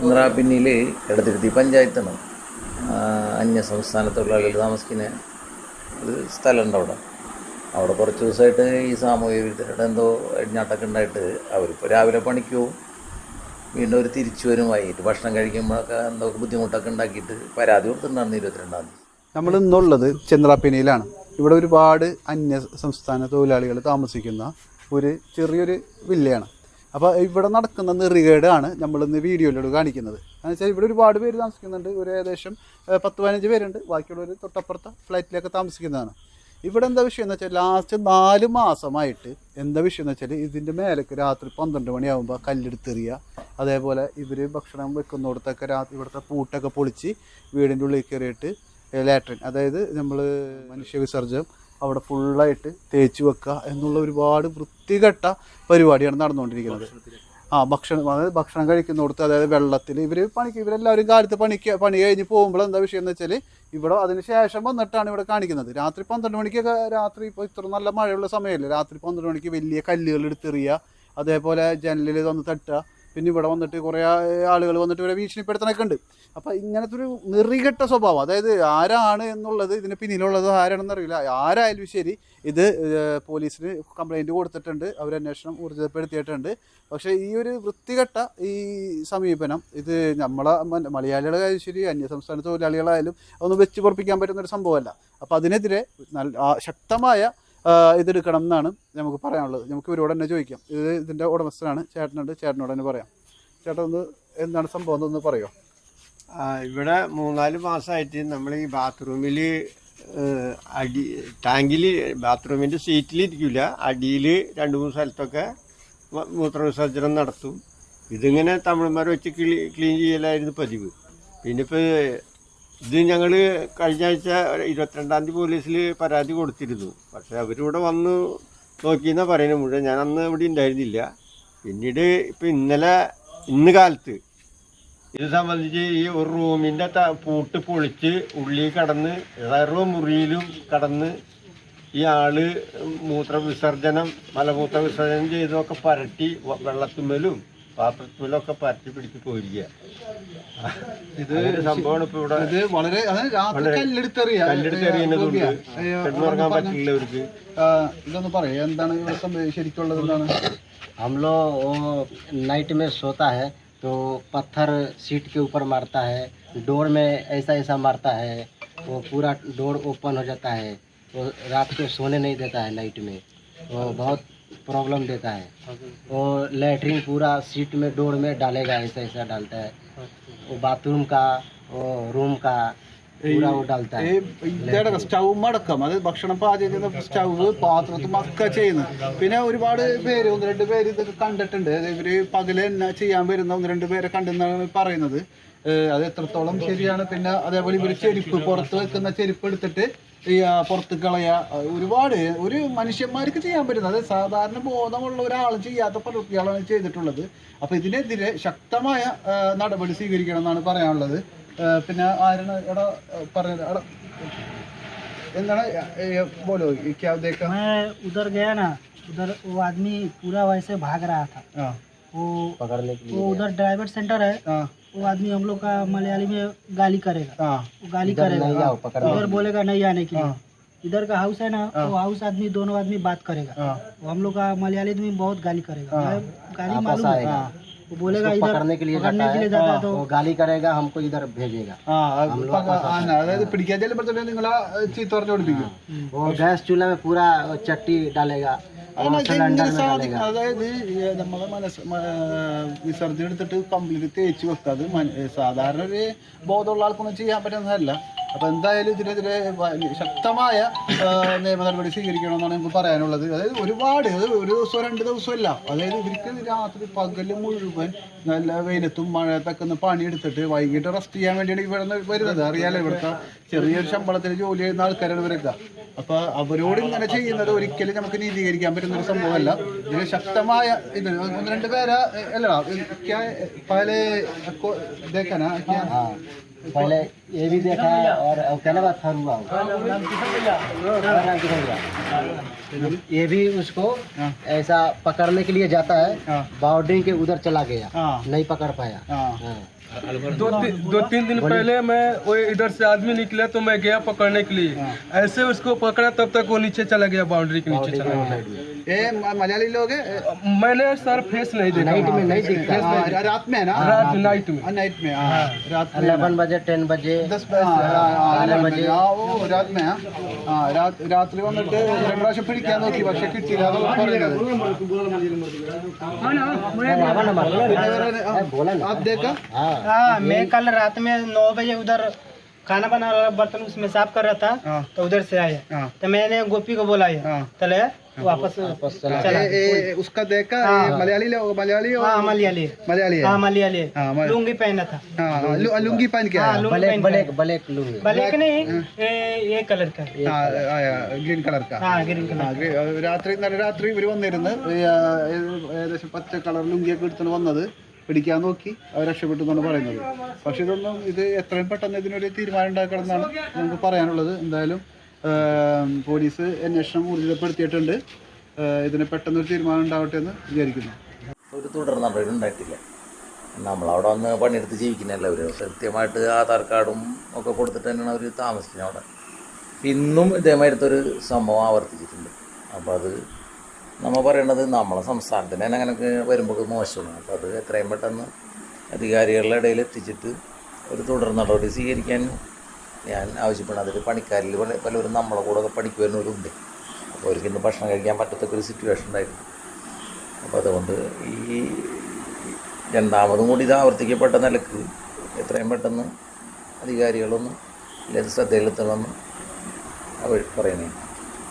ഇന്ദ്രാപിന്നിയിൽ ഇടതിരുത്തി പഞ്ചായത്താണ്. അന്യ സംസ്ഥാന താമസിക്കുന്ന ഒരു സ്ഥലമുണ്ട് അവിടെ. അവിടെ കുറച്ച് ദിവസമായിട്ട് ഈ സാമൂഹ്യ വിരുദ്ധരുടെ എന്തോ അടിഞ്ഞാട്ടൊക്കെ ഉണ്ടായിട്ട് അവരിപ്പോൾ രാവിലെ പണിക്ക് പോവും. വീണ്ടും അവർ തിരിച്ചു വരും. വൈകിട്ട് ഭക്ഷണം കഴിക്കുമ്പോഴൊക്കെ എന്തോ ബുദ്ധിമുട്ടൊക്കെ ഉണ്ടാക്കിയിട്ട് പരാതി കൊടുത്തിട്ടുണ്ടായിരുന്നു ഇരുപത്തിരണ്ടാം തീയതി. നമ്മൾ ഇന്നുള്ളത് ചന്ദ്രാപ്പിനയിലാണ് ഇവിടെ ഒരുപാട് അന്യ സംസ്ഥാന തൊഴിലാളികൾ താമസിക്കുന്ന ഒരു ചെറിയൊരു വില്ലയാണ്. അപ്പോൾ ഇവിടെ നടക്കുന്ന നെറികേടാണ് നമ്മളിന്ന് വീഡിയോയിലൂടെ കാണിക്കുന്നത്. എന്ന് വെച്ചാൽ ഇവിടെ ഒരുപാട് പേര് താമസിക്കുന്നുണ്ട്. ഒരു ഏകദേശം പത്ത് പതിനഞ്ച് പേരുണ്ട്. ബാക്കിയുള്ളവർ തൊട്ടപ്പുറത്തെ ഫ്ലൈറ്റിലൊക്കെ താമസിക്കുന്നതാണ്. ഇവിടെ എന്താ വിഷയം എന്ന് വെച്ചാൽ ലാസ്റ്റ് നാല് മാസമായിട്ട് എന്താ വിഷയം എന്ന് വെച്ചാൽ ഇതിന്റെ മേലേക്ക് രാത്രി പന്ത്രണ്ട് മണിയാകുമ്പോൾ കല്ലെടുത്തെറിയുക അതേപോലെ ഇവർ ഭക്ഷണം വെക്കുന്നിടത്തൊക്കെ രാത്രി ഇവിടുത്തെ പൂട്ടൊക്കെ പൊളിച്ച് വീടിന്റെ ഉള്ളിൽ കയറിയിട്ട് ലാട്രിൻ അതായത് നമ്മൾ മനുഷ്യ വിസർജനം അവിടെ ഫുള്ളായിട്ട് തേച്ച് വെക്കുക എന്നുള്ള ഒരുപാട് വൃത്തികെട്ട പരിപാടിയാണ് നടന്നുകൊണ്ടിരിക്കുന്നത്. ആ ഭക്ഷണം അതായത് ഭക്ഷണം കഴിക്കുന്നിടത്ത് അതായത് വെള്ളത്തിൽ ഇവർ പണിക്ക് ഇവരെല്ലാവരും കാലത്ത് പണിക്ക് പണി കഴിഞ്ഞ് പോകുമ്പോൾ എന്താ വിഷയം എന്ന് വെച്ചാൽ ഇവിടെ അതിന് ശേഷം വന്നിട്ടാണ് ഇവിടെ കാണിക്കുന്നത്. രാത്രി പന്ത്രണ്ട് മണിക്കൊക്കെ രാത്രി ഇപ്പോൾ ഇത്ര നല്ല മഴയുള്ള സമയമല്ലേ രാത്രി പന്ത്രണ്ട് മണിക്ക് വലിയ കല്ലുകൾ എടുത്തെറിയുക അതേപോലെ ജനലിൽ വന്ന് തട്ടുക പിന്നെ ഇവിടെ വന്നിട്ട് കുറേ ആളുകൾ വന്നിട്ട് ഇവരെ ഭീഷണിപ്പെടുത്തണൊക്കെ ഉണ്ട്. അപ്പോൾ ഇങ്ങനത്തെ ഒരു നിറികെട്ട സ്വഭാവം അതായത് ആരാണ് എന്നുള്ളത് ഇതിന് പിന്നിലുള്ളത് ആരാണെന്ന് അറിയില്ല. ആരായാലും ശരി ഇത് പോലീസിന് കംപ്ലൈന്റ് കൊടുത്തിട്ടുണ്ട് അവർ ഊർജിതപ്പെടുത്തിയിട്ടുണ്ട് പക്ഷേ ഈ ഒരു വൃത്തികെട്ട ഈ സമീപനം ഇത് നമ്മളെ മലയാളികളായാലും ശരി അന്യസംസ്ഥാന തൊഴിലാളികളായാലും ഒന്നും വെച്ച് പൊറപ്പിക്കാൻ പറ്റുന്ന ഒരു സംഭവമല്ല. അപ്പോൾ അതിനെതിരെ നല്ല ശക്തമായ ഇതെടുക്കണം എന്നാണ് നമുക്ക് പറയാനുള്ളത്. നമുക്ക് ഇവരോട് തന്നെ ചോദിക്കാം. ഇത് ഇതിന്റെ ഉടമസ്ഥനാണ്. ചേട്ടനുണ്ട്. ചേട്ടനോട് തന്നെ പറയാം. ചേട്ടൻ ഒന്ന് എന്താണ് സംഭവം എന്നൊന്ന് പറയുമോ ഇവിടെ മൂന്നാൽ മാസമായിട്ട് നമ്മൾ ഈ ബാത്റൂമിൽ അടി ടാങ്കിൽ ബാത്റൂമിന്റെ സീറ്റിലിരിക്കില്ല അടിയിൽ രണ്ട് മൂന്ന് സ്ഥലത്തൊക്കെ മൂത്രവിസർജനം നടത്തും. ഇതിങ്ങനെ തമിഴന്മാർ വെച്ച് ക്ലീ ക്ലീൻ ചെയ്യലായിരുന്നു പതിവ്. പിന്നെ ഇപ്പോൾ ഇത് ഞങ്ങൾ കഴിഞ്ഞ ആഴ്ച ഇരുപത്തിരണ്ടാം തീയതി പോലീസിൽ പരാതി കൊടുത്തിരുന്നു. പക്ഷേ അവരിവിടെ വന്ന് നോക്കിയെന്നാണ് പറയുന്നത് മുഴുവൻ ഞാൻ അന്ന് ഇവിടെ ഉണ്ടായിരുന്നില്ല. പിന്നീട് ഇപ്പം ഇന്നലെ ഇന്ന് കാലത്ത് ഇത് സംബന്ധിച്ച് ഈ ഒരു റൂമിന്റെ പൂട്ട് പൊളിച്ച് ഉള്ളിൽ കടന്ന് സർവ മുറിയിലും കടന്ന് ഈ ആൾ മൂത്ര വിസർജനം മലമൂത്ര വിസർജനം ചെയ്തൊക്കെ പരട്ടി വെള്ളത്തുമ്മലും പാത്രത്തുമ്മലും ഒക്കെ പരട്ടി പിടിച്ച് പോയിരിക്കുക ഇത് ഇത് സംഭവമാണ് ഇപ്പൊ ഇവിടെ ഇത് വളരെ അതായത് രാത്രി വളരെ കല്ലെടുത്തെറിയ കല്ലെടുത്തെറിയുന്നതുണ്ട് കിടന്നുറങ്ങാൻ പറ്റില്ലവർക്ക് ഇതൊന്ന് പറയാം എന്താണ് ഇവിടെ സംഭവം ശരിക്കുള്ളത് എന്താണ് हम लोग वो नाइट में सोता है तो पत्थर सीट के ऊपर मारता है डोर में ऐसा ऐसा मारता है वो पूरा डोर ओपन हो जाता है वो रात को सोने नहीं देता है नाइट में वो बहुत प्रॉब्लम देता है वो लेटरिन पूरा सीट में डोर में डालेगा ऐसा ऐसा डालता है वो बाथरूम का वो रूम का पूरा वो डालता ഈ है ഇതിന്റെ സ്റ്റൗ അടക്കം അതായത് ഭക്ഷണം പാചകം ചെയ്യുന്ന സ്റ്റൗവ് പാത്രത്തും ഒക്കെ ചെയ്യുന്നത് പിന്നെ ഒരുപാട് പേര് ഒന്ന് രണ്ട് പേര് ഇതൊക്കെ കണ്ടിട്ടുണ്ട് അതായത് ഇവര് പകല് തന്നെ ചെയ്യാൻ വരുന്ന ഒന്ന് രണ്ട് പേരെ കണ്ടെന്നാണ് പറയുന്നത് ഏഹ് അത് എത്രത്തോളം ശരിയാണ് പിന്നെ അതേപോലെ ഇവര് ചെരുപ്പ് പുറത്ത് വെക്കുന്ന ചെരുപ്പ് എടുത്തിട്ട് ഈ ആ, പുറത്ത് കളയുക ആ, ഒരുപാട് ഒരു മനുഷ്യന്മാർക്ക് ചെയ്യാൻ പറ്റുന്നത് അതായത് സാധാരണ ബോധമുള്ള ഒരാൾ ചെയ്യാത്ത പ്രവൃത്തികളാണ് ചെയ്തിട്ടുള്ളത് അപ്പൊ ഇതിനെതിരെ ശക്തമായ ആ, നടപടി സ്വീകരിക്കണം എന്നാണ് പറയാനുള്ളത് ആ, പിന്നെ ആരാണ് എടാ പറഞ്ഞത് എടാ എന്താണ് ഏ, ബോലോ ഈ ക്യാ ദേക്കാ मैं उधर गया ना उधर वो आदमी पूरा वैसे भाग रहा था ആ वो पकड़ने के वो लिए उधर ड्राइवर सेंटर है ആ वो आदमी हम लोग का मलयाली में गाली करेगा। हाँ। वो गाली करेगा। इधर बोलेगा नहीं आने के लिए। हाँ। इधर का हाउस है ना हाँ। वो हाउस आदमी दोनों आदमी बात करेगा। वो हम लोग का मलयाली में बहुत गाली करेगा। मतलब गाली मालूम है। वो बोलेगा इधर पकड़ने के लिए पकड़ने के जाता है तो वो गाली करेगा हमको इधर भेजेगा। पिटिया जेल पर वो गैस चूल्हा में पूरा चट्टी डालेगा। ഇതെങ്ങനെ വിസർജനം എടുത്തിട്ട് കംപ്ലീറ്റ് തേച്ച് വെക്കുക. അത് സാധാരണ ഒരു ബോധമുള്ള ആൾക്കൊന്നും ചെയ്യാൻ പറ്റുന്നതല്ല. അപ്പൊ എന്തായാലും ഇതിനെതിരെ ശക്തമായ നിയമ നടപടി സ്വീകരിക്കണമെന്നാണ് നമുക്ക് പറയാനുള്ളത്. അതായത് ഒരുപാട് അത് ഒരു ദിവസമോ രണ്ട് അല്ല. അതായത് ഇവർക്ക് രാത്രി പകൽ മുഴുവൻ നല്ല വെയിലത്തും മഴയത്തൊക്കെ ഒന്ന് പണിയെടുത്തിട്ട് വൈകിട്ട് റെസ്റ്റ് ചെയ്യാൻ വേണ്ടിയാണ് ഇവിടെ വരുന്നത്. അറിയാലോ ഇവിടുത്തെ ചെറിയൊരു ശമ്പളത്തിന് ജോലി ചെയ്യുന്ന ആൾക്കാരാണ് ഇവരൊക്കെ. അപ്പൊ അവരോട് ഇങ്ങനെ ചെയ്യുന്നത് ഒരിക്കലും നമുക്ക് നീതീകരിക്കാൻ പറ്റുന്ന ഒരു സംഭവമല്ല. ഇതിന് ശക്തമായ ഇത് ഒന്ന് രണ്ട് പേരാ അല്ലടാ क्या पहले ये भी देखा और है? और नाम किधर गया? ये भी उसको हाँ। ऐसा पकड़ने के लिए जाता है हाँ। बाउंड्री के उधर चला गया हाँ। नहीं पकड़ पाया। दो ती, दो तीन दिन पहले मैं वो इधर से आदमी निकले तो मैं गया पकड़ने के लिए ऐसे उसको पकड़ा तब तक वो नीचे चला गया बाउंड्री के नीचे चला गया ए मलयाली लोग मैंने सर फेस नहीं देखा नाइट में नहीं देखा। हाँ, रात में ना? रात नाइट में। नाइट में। हाँ, हाँ, रात में। अलेवन बजे टेन बजे। दस बारह बजे। रात में रात రాత్రి వందంటే రెండు లక్ష పిడి కేంద్ర షెట్టి आप देखा? हाँ मैं कल रात में नौ बजे उधर खाना बना वाला बर्तन उसमें साफ कर रहा था हाँ। तो उधर से आया हाँ। तो मैंने गोपी को बोला ये हाँ। चले वापस वापस चला चला ए, ए, उसका देखा ये मलयाली लोग मलयाली हो हाँ मलयाली मलयाली है हाँ मलयाली हाँ, मल- लुंगी पहना था हाँ हाँ, लु- लुंगी पहन के हाँ आया लुंगी ब्लैक पहन ब्लैक ब्लैक लूंगी ब्लैक नहीं ये ये कलर का हाँ आया ग्रीन കളർ का हाँ ग्रीन कलर ആ, ഗ്രീ- ആ, രാത്രി ഇന്നലെ രാത്രി ഇവർ വന്നിരുന്ന് ഈ, ആ, ഏ- ഏകദേശം പച്ച കളർ ലുങ്കിയൊക്കെ എടുത്തുകൊണ്ട് വന്നത് പിടിക്കാൻ നോക്കി അവർ രക്ഷപ്പെട്ടു എന്നാണ് പറയുന്നത്. പക്ഷെ ഇതൊന്നും ഇത് എത്രയും പെട്ടെന്ന് ഇതിനൊരു തീരുമാനം ഉണ്ടാക്കണം എന്നാണ് നമുക്ക് പറയാനുള്ളത്. എന്തായാലും പോലീസ് അന്വേഷണം ഊർജിതപ്പെടുത്തിയിട്ടുണ്ട്. ഇതിന് പെട്ടെന്നൊരു തീരുമാനം ഉണ്ടാവട്ടെ എന്ന് വിചാരിക്കുന്നു. ഒരു തുടർ നടപടി ഉണ്ടായിട്ടില്ല. നമ്മളവിടെ വന്ന് പണിയെടുത്ത് ജീവിക്കുന്നതല്ല അവർ കൃത്യമായിട്ട് ആധാർ കാർഡും ഒക്കെ കൊടുത്തിട്ട് തന്നെയാണ് അവർ താമസിക്കുന്നത് അവിടെ. ഇന്നും ഇതേമാതിരത്തെ ഒരു സംഭവം ആവർത്തിച്ചിട്ടുണ്ട്. അപ്പോൾ അത് നമ്മൾ പറയണത് നമ്മളെ സംസ്ഥാനത്തിന് തന്നെ അങ്ങനെ വരുമ്പോൾ മോശമാണ്. അപ്പോൾ അത് എത്രയും പെട്ടെന്ന് അധികാരികളുടെ ഇടയിൽ എത്തിച്ചിട്ട് ഒരു തുടർ നടപടി സ്വീകരിക്കാൻ ഞാൻ ആവശ്യപ്പെടുന്നു. അതിൽ പണിക്കാരിൽ പല- പലരും നമ്മളെ കൂടെ പണിക്ക് വരുന്നവരുണ്ട്. അപ്പോൾ അവർക്ക് ഇന്ന് ഭക്ഷണം കഴിക്കാൻ പറ്റത്തൊക്കെ ഒരു സിറ്റുവേഷൻ ഉണ്ടായിരുന്നു. അപ്പോൾ അതുകൊണ്ട് ഈ രണ്ടാമതും കൂടി ഇത് ആവർത്തിക്കപ്പെട്ട നിലയ്ക്ക് എത്രയും പെട്ടെന്ന് അധികാരികളൊന്നും ഇതിൽ ശ്രദ്ധയിലെത്തണമെന്ന് അവർ പറയണേ